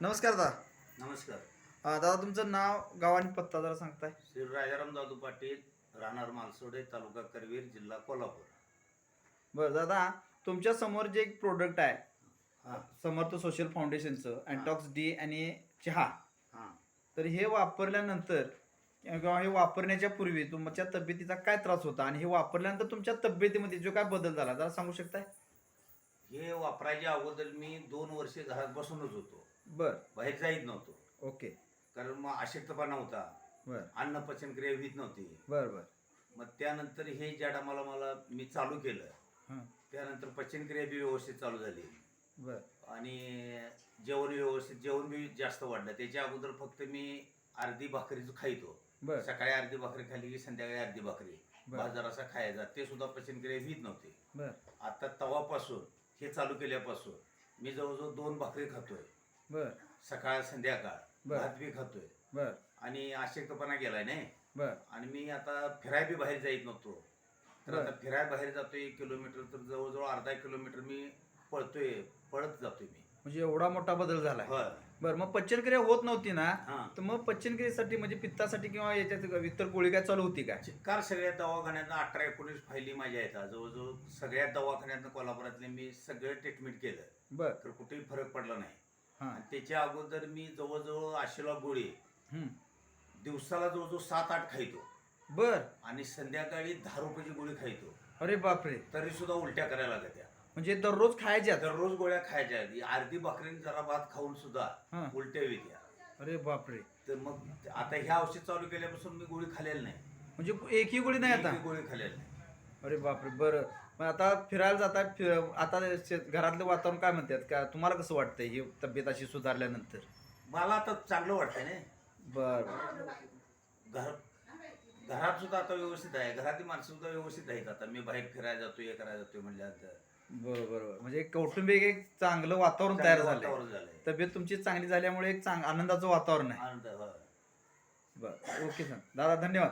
नमस्कार दादा नमस्कार. अं, दादा तुमचं नाव गाव आणि पत्ता जरा सांगताय. श्री राजाराम दादू पाटील राहणार मालसोडे तालुका करवीर जिल्हा कोल्हापूर. बरं दादा तुमच्यासमोर जे एक प्रोडक्ट आहे हां. समर्थ सोशल फाउंडेशनचं अँटॉक्स डी आणि चहा. हां. तर हे वापरल्यानंतर किंवा हे वापरण्याच्या पूर्वी तुमच्या तब्येतीचा काय त्रास होता? आणि हे वापरल्यानंतर तुमच्या तब्येतीमध्ये जो काय बदल झाला जरा सांगू शकताय? हे वापरायच्या अगोदर मी दोन वर्षे घरात बसूनच होतो. बर. बाहेर जाईत नव्हतो. ओके. कारण मग अशक्तपणा होता बर. अन्न पचनक्रिया होत नव्हती. बर बर. मग त्यानंतर हे ज्या टायमाला मला मी चालू केलं. हां. त्यानंतर पचनक्रिया बी व्यवस्थित चालू झाली. बर. आणि जेवण व्यवस्थित जेवण बी जास्त वाढलं. त्याच्या अगोदर फक्त मी अर्धी भाकरीच खायचो. बर. सकाळी अर्धी भाकरी खाली की संध्याकाळी अर्धी भाकरी. बर. बाजार असा खायचा. ते सुद्धा पचनक्रिया होत नव्हती. बर. आता तवापासून हे चालू केल्यापासून मी जवळजवळ दोन भाकरी खातोय. बर. सकाळ संध्याकाळ बर. भात बी खातोय. बर. आणि अशक्तपणा गेलाय नाही? बर. आणि मी आता फिराय बी बाहेर जाईत नव्हतो. तर बर. आता फिराय बाहेर जातोय एक किलोमीटर तर जवळजवळ अर्धा किलोमीटर मी पळतोय पळत जातोय मी. म्हणजे एवढा मोठा बदल होय. बर मग पचनक्रिया होत नव्हती ना हा. तर मग पचनक्रियेसाठी म्हणजे पित्तासाठी किंवा याच्यात इतर गोळी काय चालू होती काय चिक्कार सगळ्या दवाखान्यात अठरा एकोणीस फायली माझ्या आहेत. जवळजवळ सगळ्या दवाखान्यात कोल्हापुरातले मी सगळं ट्रीटमेंट केलं. बर. तर कुठेही फरक पडला नाही. हां. आणि त्याच्या अगोदर मी जवळजवळ आशीर्वाद गोळी हम्म. दिवसाला जवळजवळ सात आठ खायचो. बर. आणि संध्याकाळी दहा रुपयाची गोळी खायचो. अरे बापरे. तरी सुद्धा उलट्या करायला लागत्या म्हणजे दररोज खायच्या दररोज गोळ्या खायच्या. अर्धी भाकरीने जरा भात खाऊन सुद्धा हां. उलट्या येत्या अरे बापरे. तर मग आता ह्या औषध चालू केल्यापासून मी गोळी खाल्लेली नाही. म्हणजे एकही गोळी नाही आता? गोळी खाल्लेली नाही. अरे बापरे बरं. मग आता फिरायला जाता फि- आता घरातलं वातावरण काय म्हणतात? का तुम्हाला कसं वाटतंय ही तब्येत अशी सुधारल्यानंतर? मला आता चांगलं वाटतंय ना. बर. घर घरात सुद्धा आता व्यवस्थित आहे. घरातली माणसं सुद्धा व्यवस्थित आहेत आता. मी बाहेर फिरायला जातोय हे करायला जातोय म्हटल्यानंतर बरोबर बरोबर. म्हणजे एक कौटुंबिक एक चांगलं वातावरण तयार चांगलं झालंय. वातावरण झालंय. तब्येत तुमची चांगली झाल्यामुळे एक चांग आनंदाचं वातावरण आहे. आनंद होय. बरं. Okay sir. दादा धन्यवाद.